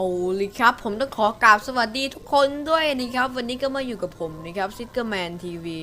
เอาเลยครับ ผมต้องขอกราบสวัสดีทุกคนด้วยนะครับ วันนี้ก็มาอยู่กับผมนะครับซิกเกอร์แมนทีวี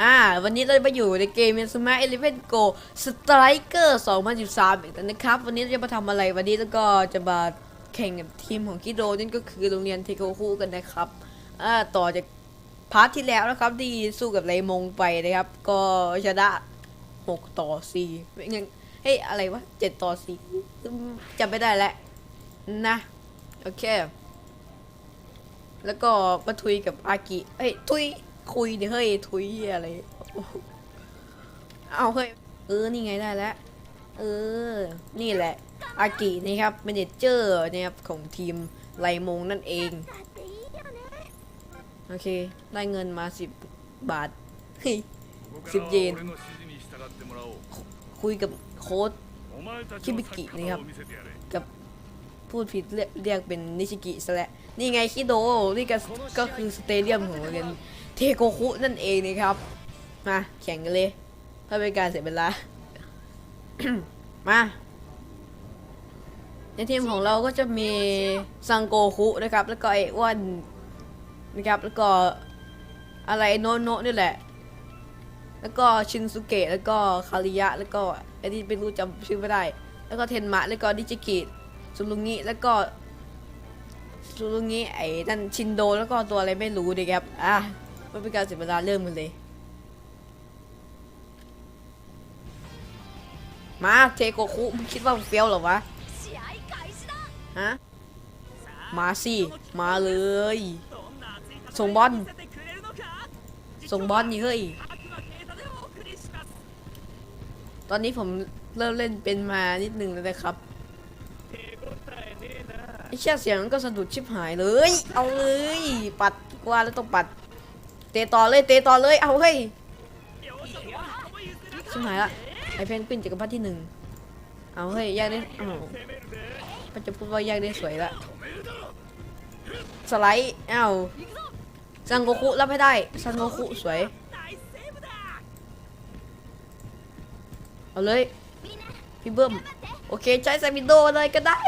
อ่าวันนี้เราจะมาอยู่ในเกม s m a r t Eleven Go Striker 2013 อีกแล้วนะครับ วันนี้เราจะมาทำอะไรวันนี้แล้วก็จะมาแข่งกับทีมของกิโดนั่นก็คือโรงเรียนเทโกคุกันนะครับอ่าต่อจากพาร์ทที่แล้วนะครับที่สู้กับไรมงไปนะครับ ก็ชนะ 6 ต่อ4ไม่งั้นเฮ้ยอะไรวะ 7 ต่อ4จำไม่ได้แล้วนะ โอเค แล้วก็มาทุยกับอากิเฮ้ยทุยคุยดิเฮ้ยทุยอะไร เอาเฮ้ย เออ นี่ไงได้แล้ว เออ นี่แหละ อากินะครับเมเนเจอร์นะครับของทีมไลมงนั่นเอง โอเค ได้เงินมา10บาทเฮ้ย10เยน คุยกับโค้ดคิบิกินะครับ พูดผิดเรียกเป็นนิชิกิซะแล้วนี่ไงคิโดนี่ก็ก็คือสเตเดียมของเรียนเทโกคุนั่นเองนะครับ มาแข่งกันเลยเพื่อเป็นการเสียเวลา มาในทีมของเราก็จะมีซังโกคุนะครับ แล้วก็ไอ้อ้วนนะครับ แล้วก็อะไรโนโนะนี่แหละ แล้วก็ชินสุเกะ แล้วก็คาริยะ แล้วก็ไอ้ที่ไม่รู้จำชื่อไม่ได้ แล้วก็เทนมะ แล้วก็ดิจิกิ ซุรุงิแล้วก็ซุรุงิไอ้นั่นชินโดแล้วก็ตัวอะไรไม่รู้ดีครับอะไม่เป็นการเสียเวลาเริ่มกันเลย มาเทโกคุมึงคิดว่ามึงเฟี้ยวเหรอวะฮะมาสิ มาเลย ส่งบอล ส่งบอลนี่เฮ้ย ตอนนี้ผมเริ่มเล่นเป็นมานิดนึงแล้วนะครับ ไอ้เชี่เสียงมันก็สะดุดชิบหายเลย เอาเลย ปัดกว่าแล้วต้องปัด เตะต่อเลยเตะต่อเลยเอาเฮ้ยชิบหายละไอเพนกวินจักรพรรดิที่หนึ่งเอาเฮ้ยแยกได้อ้าวมันจะพูดว่าแยกได้สวยละสไลด์เอ้าซังโกคุรับให้ได้ซังโกคุสวย เอาเลยพี่เบิ้มโอเคใช้ไซมิโดเลยก็ได้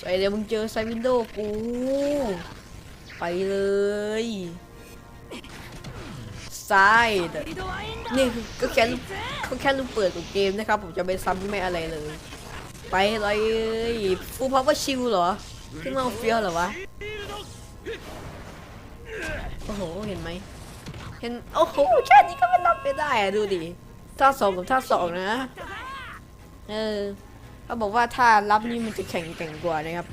ใส่เดี๋ยวมึงเจอไซมินโดกู ไปเลยซ้ายนี่ก็แค่ลูกก็แค่ลูกเปิดของเกมนะครับ ผมจะไม่ซ้ำไม่อะไรเลย ไปเลยฟูพาวเวอร์ชิลเหรอขึ้นมาเฟียวเหรอวะ โอ้โห เห็นไหม เห็น โอ้โห แค่นี้ก็ไม่รับไม่ได้อะดูดิ ท่าสองกับท่าสองนะ เออ เขาบอกว่าท่ารับนี่มันจะแข็งแกร่งกว่านะครับ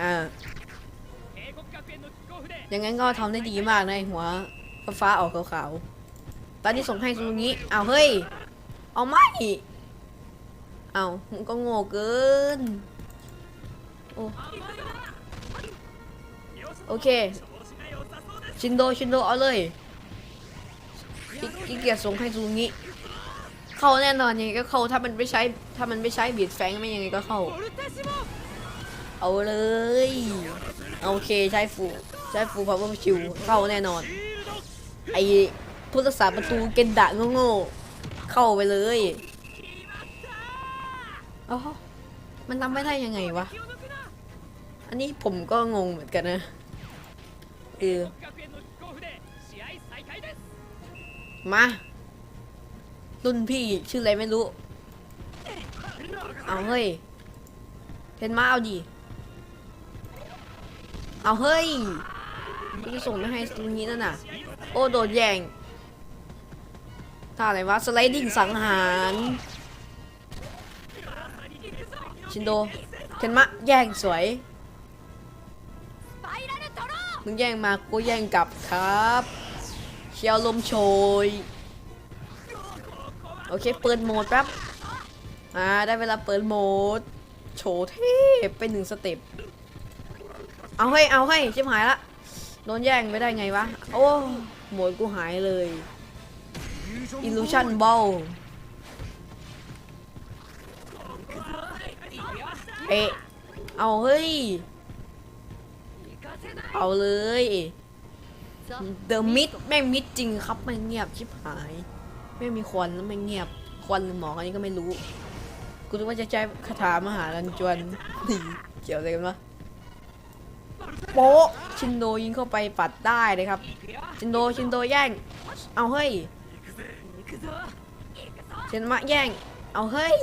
อ่า อย่างงั้นก็ทำได้ดีมากในหัวฟ้าออกขาวๆ ตอนนี้ส่งให้ตรงนี้ เอาเฮ้ย เอาไม่ เอามึงก็โง่เกิน โอ้โอเค ชินโด ชินโด เอาเลยขี้เกียจส่งให้ซูงี้ เข้าแน่นอนยังไงก็เข้าถ้ามันไม่ใช้ถ้ามันไม่ใช้บีดแฟงไม่ยังไงก็เข้า เอาเลยโอเคใช้ฟูใช้ฟูพาวเวอร์ชิวเข้าแน่นอน ไอผู้รักษาประตูเกนดะโง่ๆเข้าไปเลยอ๋อมันทำไม่ได้ยังไงวะ อันนี้ผมก็งงเหมือนกันนะเออมา รุ่นพี่ชื่ออะไรไม่รู้ เอาเฮ้ยเทนมาเอาดิ เอาเฮ้ยกูจะส่งไปให้ตรงนี้นั่นน่ะ โอ้โดนแยงท่าอะไรวะ สไลดิ้งสังหาร ชินโดเทนมะแย่งสวย มึงแย่งมา กูแย่งกลับครับ เชียวลมโชย อเคเปิดโหมดแป๊บอ่าได้เวลาเปิดโหมด โชว์เทพไปหนึ่งสเต็ปเอาให้เอาให้ชิบหายละโดนแย่งไม่ได้ไงวะ โอ้โหมดกูหายเลย Illusion Ball เอ๊ะเอาเฮ้ย เอาเลย เดอะมิดแม่งมิดจริงครับไม่งเงียบชิบหาย ไม่มีควันแล้วไม่เงียบควันหรือหมอกอันนี้ก็ไม่รู้ กูนึกว่าจะใช้คาถามหาลันจวนนี่เกี่ยวอะไรกันวะโป๊ะชินโดยิงเข้าไปปัดได้เลยครับ ชินโดชินโดแย่ง เอาเฮ้ยเชนมะแย่ง เอาเฮ้ย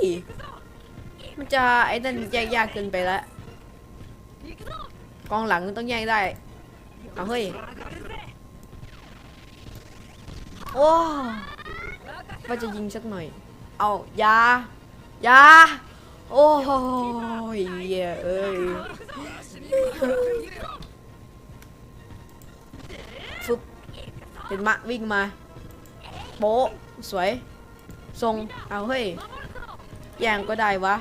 มันจะไอ้นั่นแยกยากเกินไปแล้วกองหลังต้องแย่งได้ เอาเฮ้ย โอ้ ว่าจะยิงสักหน่อย เอายายาโอ้ยเหี้ยเอ้ยฟึบเห็นมะวิ่งมาโป๊ะสวยทรงเอาเฮ้ยแยงก็ได้วะ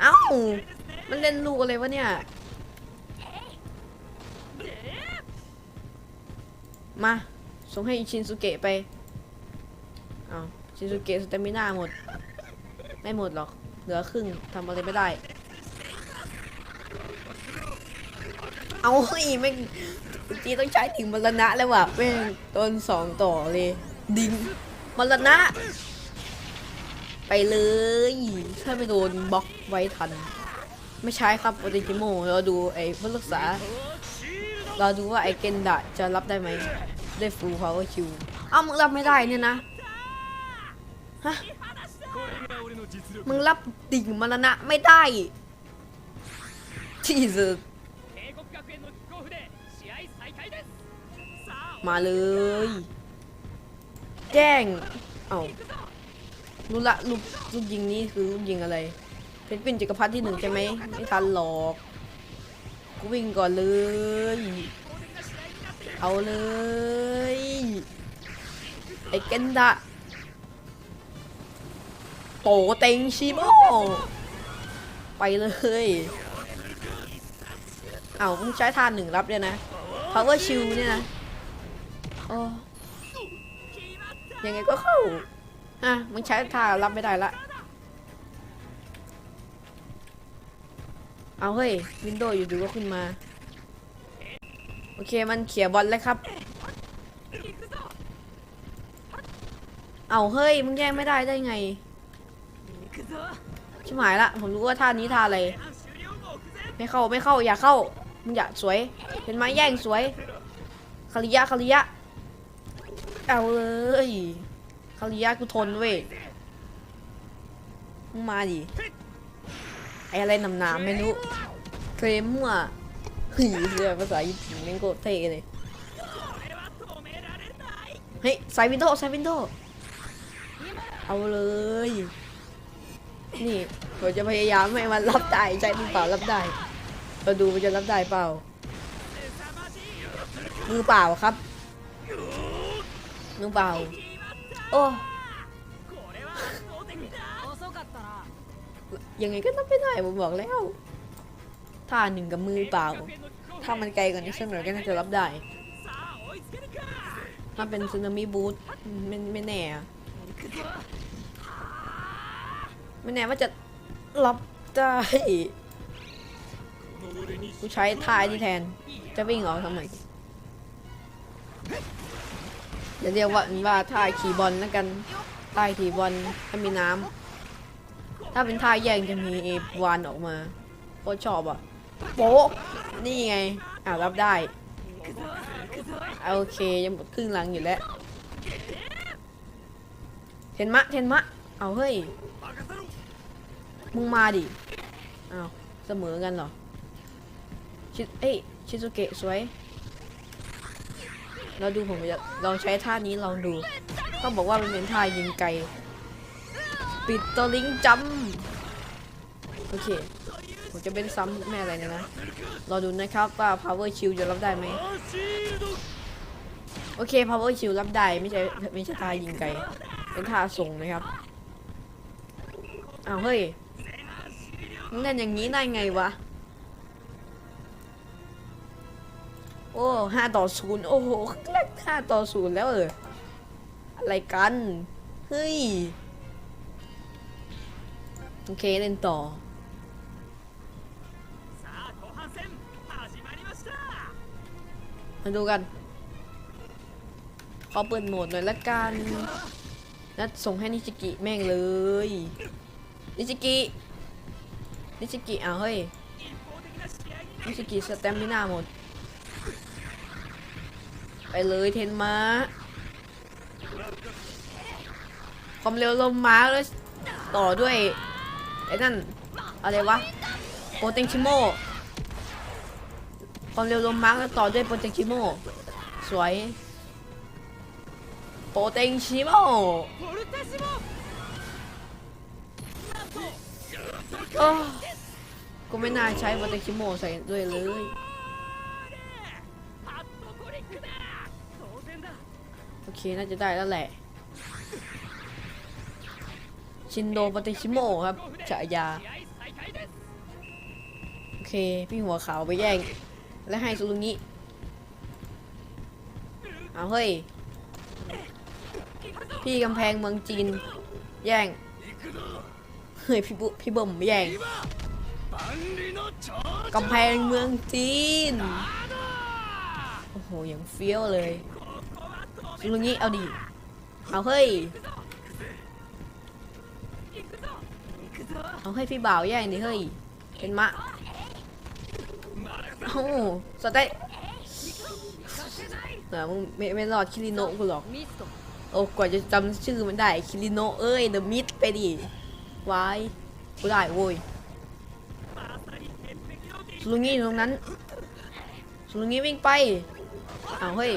เอ้า มันเล่นลูกอะไรวะเนี่ย มา ส่งให้ชินสุเกะไป อาชินสุเกะสเตมิน่าหมด ไม่หมดหรอก เหลือครึ่งทำอะไรไม่ได้ เอาเฮ้ยไม่งเมื่อกี้ต้องใช้ถึงมรณะแล้วว่ะแม่งต้นสองต่อเลย ดิงมรณะ ไปเลยถ้าไม่โดนบล็อกไว้ทัน ไม่ใช้ครับโอติจิโมเราดูไอ้ผู้รักษา เราดูว่าไอ้เกนดะจะรับได้ไหมได้ฟูลพาวเวอร์คิวอ้ามึงรับไม่ได้เนี่ยนะ มึงรับติ่งมรณะไม่ได้ที่สุดมาเลย แจ้ง เอารู้ละลูกลูกยิงนี้คือลูกยิงอะไร เป็นปิ่นจักรพรรดิที่หนึ่งใช่ไหมไม่ทันหรอก กูวิ่งก่อนเลย เอาเลย ไอ้เกนดา โตเต็งชิโมไปเลยเอามึงใช้ท่าหนึ่งรับเลยนะ power shield เนี่ยนะโอ้ยังไงก็เข้าอะมึงใช้ท่ารับไม่ได้ละ เอาเฮ้ยวินโดว์อยู่ดูก็ขึ้นมา โอเคมันเขี่ยบอลแล้วครับ เอาเฮ้ยมึงแย่งไม่ได้ได้ไง ชิบหายละ ผมรู้ว่าท่านี้ท่าอะไร ไม่เข้าไม่เข้าอย่าเข้ามึงอย่าสวย เห็นไหมแย่งสวยคาริยะคาริยะ เอาเลยคาริยะกูทนเว้ยมึงมาดิไออะไรหนามๆไม่รู้เคลมมั่วหึเรื่องภาษาญี่ปุ่นแม่งโคตรเท่เลย เฮ้ยใส่วินโดว์ใส่วินโดว์เอาเลย นี่ผมจะพยายามให้มันรับได้ใช่มือเปล่ารับได้เราดูมันจะรับได้เปล่า มือเปล่าครับ มือเปล่า โอ้ยังไงก็รับไม่ได้ผมบอกแล้วท่าหนึ่งกับมือเปล่า ถ้ามันไกลกว่านี้สักหน่อยก็น่าจะรับได้ ถ้าเป็นซึนามิบูทไม่ไม่แน่ ไม่แน่ว่าจะรับได้กูใช้ท่าที่แทน จะวิ่งออกทำไมจะเรียกว่าว่าท่าขี่บอลแล้วกันท่าขี่บอลถ้ามีน้ำ ถ้าเป็นท่าแย่งจะมีเอวานออกมาโคตรชอบอะ โป๊ะ นี่ไง อ่ารับได้ โอเคยังหมดครึ่งหลังอยู่แล้ว เทนมะ เทนมะ เอาเฮ้ย มึงมาดิเอ้าเสมอกันเหรอ ชิเอ้ย ชิซุเกะสวย เราดูผมจะลองใช้ท่านี้ลองดู เขาบอกว่ามันเป็นท่ายิงไกล ปิดตัวลิงจัมโอเค ผมจะเป็นซ้ำแม่อะไรเนยนะรอดูนะครับว่า power shield จะรับได้ไหมโอเค power shield รับได้ ไม่ใช่ไม่ใช่ท่ายิงไกล เป็นท่าส่งนะครับ เอาเฮ้ยเงินอย่างนี้ได้ไงวะ โอ้ห้าต่อศูนย์โอ้โหแรกห้าต่อศูนย์แล้วเออ อะไรกัน เฮ้ย โอเค เล่นต่อมาดูกัน ขอเปิดโหมดหน่อยละกัน นัดส่งให้นิจิกิแม่งเลย นิชิกิ นิชิกิอ้าเฮ้ย นิชิกิสแตมพิน่าหมด ไปเลยเทนมาความเร็วลมมาแล้วต่อด้วยไอ้นั่น อะไรวะ โปเตงชิโมความเร็วลมมาแล้วต่อด้วยโปเตงชิโมสวย โปเตงชิโม กูไม่น่าใช้วัตคิโมใส่ด้วยเลย โอเค น่าจะได้แล้วแหละ ชินโดวัตคิโมครับฉายา โอเค พี่หัวขาวไปแย่ง และให้ซูรุงิเอาเฮ้ย พี่กำแพงเมืองจีน แย่ง เฮ้ยพี่บุพี่บ่มแย่งกำแพงเมืองจีน โอ้โหยังเฟี้ยวเลยลุงงี้เอาดีเอาเฮ้ย เอาเฮ้ยพี่บ่าวแย่งดิเฮ้ย เป็นมะ โอ้สเต้นะมึงไม่ไม่รอดคิริโนะกูหรอก โอ้กว่าจะจำชื่อมันได้คิริโนะเอ้ยเดอะมิดไปดิ วายกูได้โว้ยสุลุงงี้อยู่ตรงนั้นสุลุงงี้วิ่งไปเอาเฮ้ย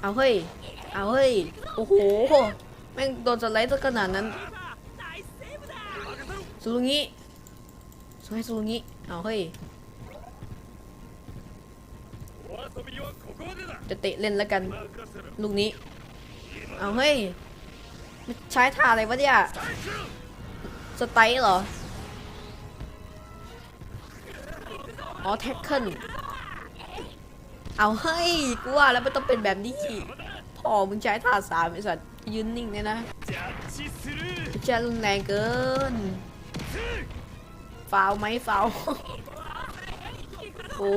เอาเฮ้ยเอาเฮ้ยโอ้โหแม่งโดนสไลด์ซะขนาดนั้นสุลุงงี้สวยสุลุงงี้เอาเฮ้ยจะเตะเล่นแล้วกัน ลูกนี้ เอาเฮ้ย ใช้ท่าอะไรวะเนี่ย สไตล์เหรอ อ๋อแท็กเกิลเอาให้กูว่าแล้วมันต้องเป็นแบบนี้พ่อมึงใช้ท่าสามไอสัตว์ยืนนิ่งเนี่ยนะจะรุนแรงเกินฟาวไหมฟาวโอ้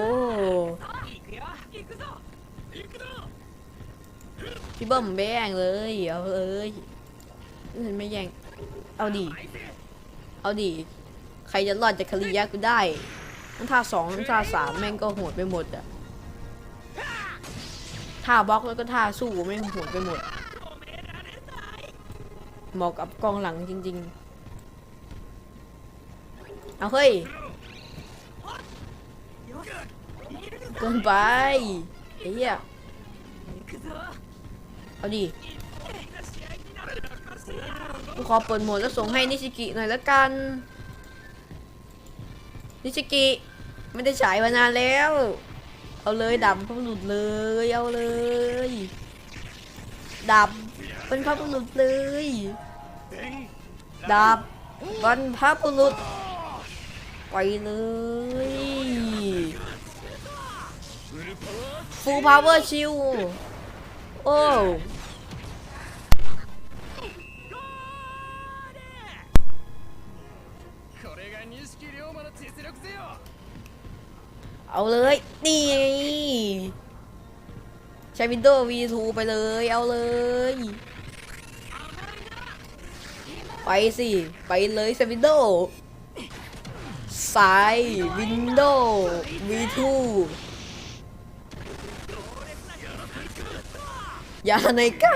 พี่เบิ้มแบงเลยเอาเลย ไม่แย่ง เอาดิเอาดิใครจะรอดจากคาริยะกูได้ทั้งท่าสองทั้งท่าสามแม่งก็โหดไปหมดอะท่าบล็อกแล้วก็ท่าสู้แม่งโหดไปหมดเหมาะกับกองหลังจริง ๆ เอาเฮ้ย เกินไปไอ้เหี้ยเอาดิ กูขอเปิดโหมดแล้วส่งให้นิชิกิหน่อยละกัน นิชิกิไม่ได้ฉายมานานแล้ว เอาเลยดำเขาหลุดเลยเอาเลยดำเป็นพระบุรุษเลยดาบบรรพบุรุษไปเลยฟูลพาวเวอร์ชิลโอ้ เอาเลย นี่ไงใช้ Windows V2 ไปเลย เอาเลย ไปสิ ไปเลยใช้ Windows สาย Windows V2 อย่าในกะ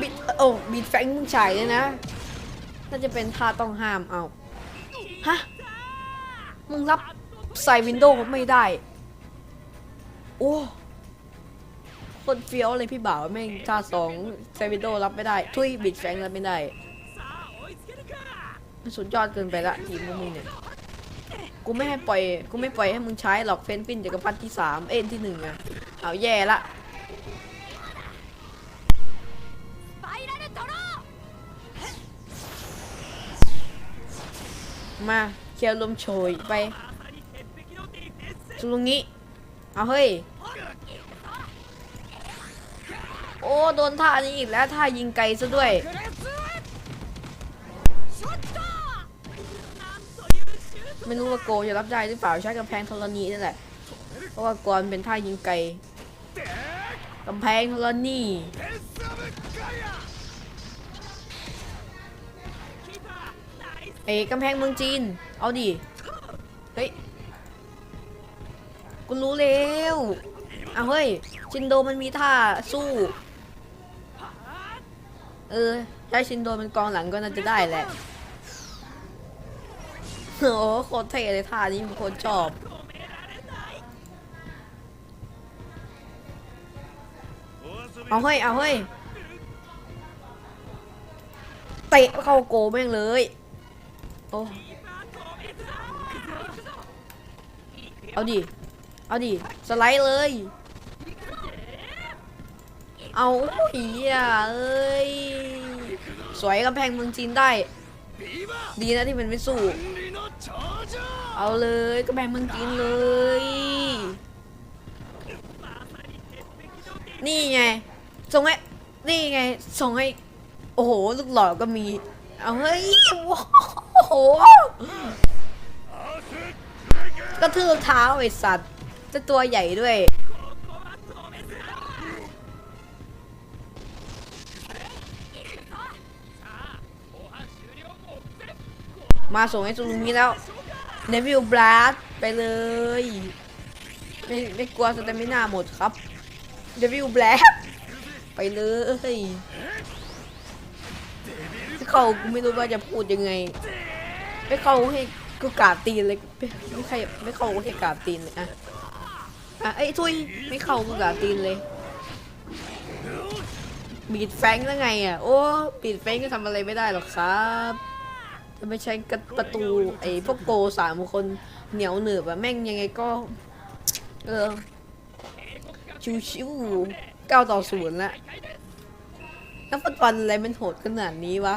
บิดโอ้บิดแฟงมึงฉายเลยนะ น่าจะเป็นท่าต้องห้ามเอา ฮะ มึงรับ ใส่วินโดว์ไม่ได้ โอ้คนเฟี้ยวเลยพี่บ่าวแม่งท่าสองใส่วินโดว์รับไม่ได้ ทุยบิดแฟงรับไม่ได้ สุดยอดเกินไปละทีมมึงเนี่ย กูไม่ให้ปล่อย กูไม่ปล่อยให้มึงใช้หรอกเฟนฟินจักรพรรดิที่สามเอ็นที่หนึ่งอะเอาแย่ละมาเคียวลมโชยไป สูงงี้ เอาเฮ้ย โอ้ โดนท่านี้อีกแล้วท่ายิงไกลซะด้วย ไม่รู้ว่าโกจะรับได้หรือเปล่าใช้กำแพงธรณีนั่นแหละ เพราะว่ากรเป็นท่ายิงไกลกำแพงธรณีเอ้กำแพงเมืองจีน เอาดิ เฮ้ย กูรู้แล้วเอาเฮ้ย ชินโดมันมีท่าสู้ เออใช้ชินโดเป็นกองหลังก็น่าจะได้แหละโอ้โหโคตรเท่เลยท่านี้มีคนชอบเอาเฮ้ย เอาเฮ้ย เตะเข้าโกแม่งเลย โอ้ เอาดิ เอาดิ สไลด์เลย เอาอีอะเอ้ย สวยกำแพงเมืองจีนได้ ดีนะที่มันไม่สู้ เอาเลยกำแพงเมืองจีนเลย นี่ไง ส่งให้ นี่ไง ส่งให้ โอ้โห ลูกหล่อก็มี เอาเฮ้ย โอ้โหกระทืบเท้าไอ้สัตว์ จะตัวใหญ่ด้วย มาส่งให้ซูรุมิแล้วเนวิลบลัสไปเลย ไม่ไม่กลัวสเตมิน่าหมดครับเดวิลบลัสไปเลยเขากูไม่รู้ว่าจะพูดยังไง ไม่เข้าให้กูกาบตีนเลย ไม่ใครไม่เข้าให้กาบตีนเลยอะ อะไอ้ยทุยไม่เข้ากูกราบตีนเลย บีดแฟงแล้วไงอะ โอ้ บีดแฟงก็ทำอะไรไม่ได้หรอกครับถ้าไม่ใช่กระประตูไอ้พวกโกสามคนเหนียวหนืบอะแม่งยังไงก็ เออ ชิวๆเก้าต่อศูนย์ละนักฟุตบอลอะไรมันโหดขนาดนี้วะ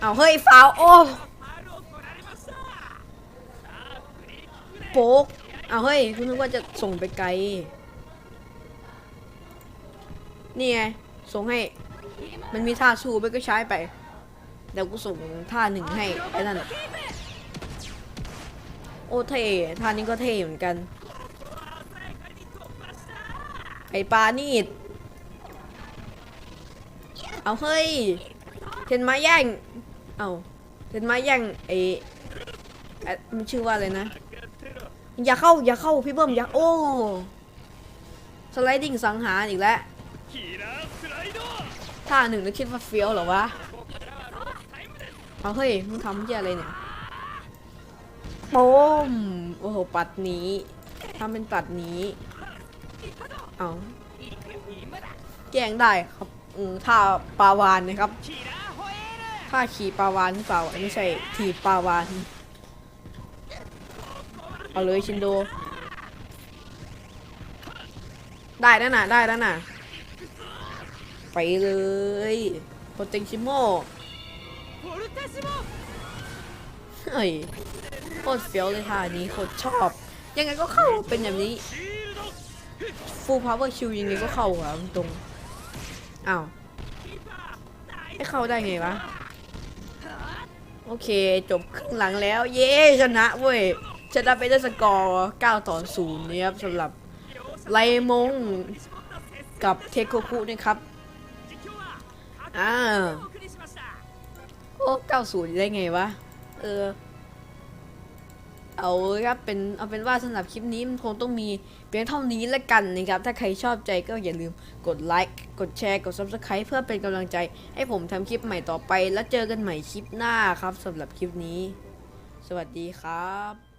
เอาเฮ้ยฟาวโอ้โป๊ก เอาเฮ้ยคุณนึกว่าจะส่งไปไกล นี่ไง ส่งให้ มันมีท่าสู้ไปก็ใช้ไป เดี๋ยวกูส่งท่าหนึ่งให้ไอ้นั่นโอ้เท่ท่านี้ก็เท่เหมือนกัน ไอปลานี่ดเอาเฮ้ย เทนไม้แย่ง เอาเทนไม้แย่งไอไอ้มันชื่อว่าอะไรนะ อย่าเข้าอย่าเข้าพี่เบิ้มอย่าโอ้สไลดิ้งสังหารอีกแล้วท่าหนึ่งแล้วคิดว่าเฟี้ยวหรอวะเอาเฮ้ยมึงทำเหี้ยอะไรเนี่ยโป้มโอ้โหปัดนี้ทำเป็นปัดนี้เอาแกงได้ครับท่าปาวานนะครับท่าขี่ปาวานหรือเปล่าไม่ใช่ถีบปาวาน เอาเลยชินโด ได้แล้วนะได้แล้วนะไปเลยโปรเจงชิโมเฮ้ยโคตรเฟี้ยวเลยท่านี้โคตรชอบ ยังไงก็เข้าเป็นแบบนี้ฟูลพาวเวอร์คิวยังไงก็เข้าครับตรงอ้าวให้เข้าได้ไงวะ โอเค จบครึ่งหลังแล้ว เย้ชนะเว้ย ชนะไปด้วยสกอร์ 9 ต่อ 0 นะครับสำหรับไลมงกับเทโกคุนะครับ อ่า โอ้ 90 ได้ไงวะ เออ เอาครับ เป็น เอาเป็นว่าสำหรับคลิปนี้มันคงต้องมีเพียงเท่านี้ละกันนะครับ ถ้าใครชอบใจก็อย่าลืมกดไลค์ กดแชร์ กด Subscribe เพื่อเป็นกำลังใจ ให้ผมทำคลิปใหม่ต่อไป แล้วเจอกันใหม่คลิปหน้าครับสำหรับคลิปนี้ สวัสดีครับ